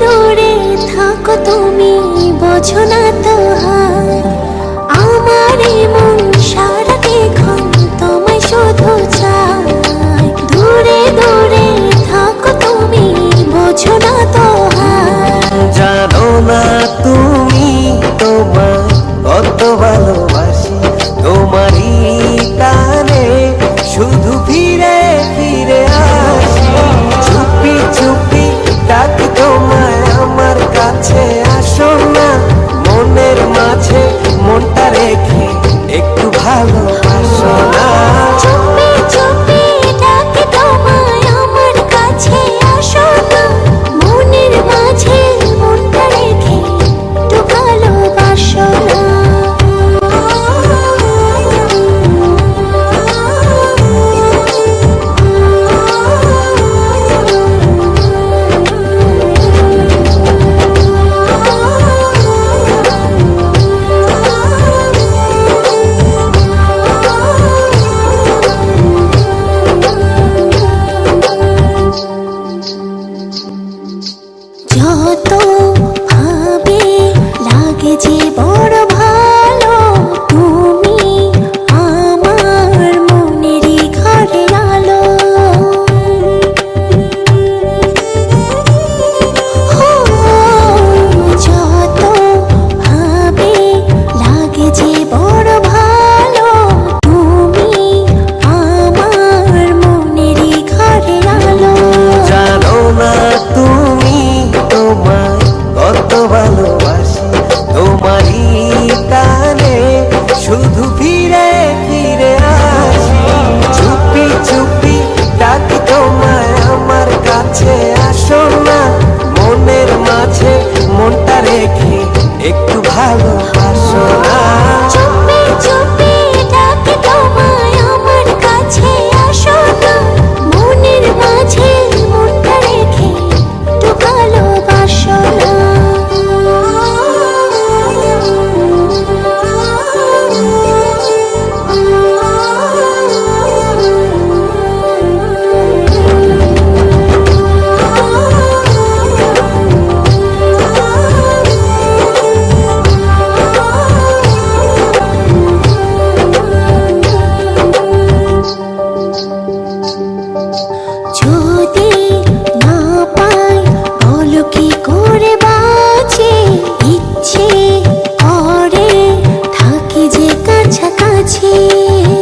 দূরে থাকো তুমি বোঝো না কত ভাবে লাগে জীবন। দেখি একটু ভালো মাঝে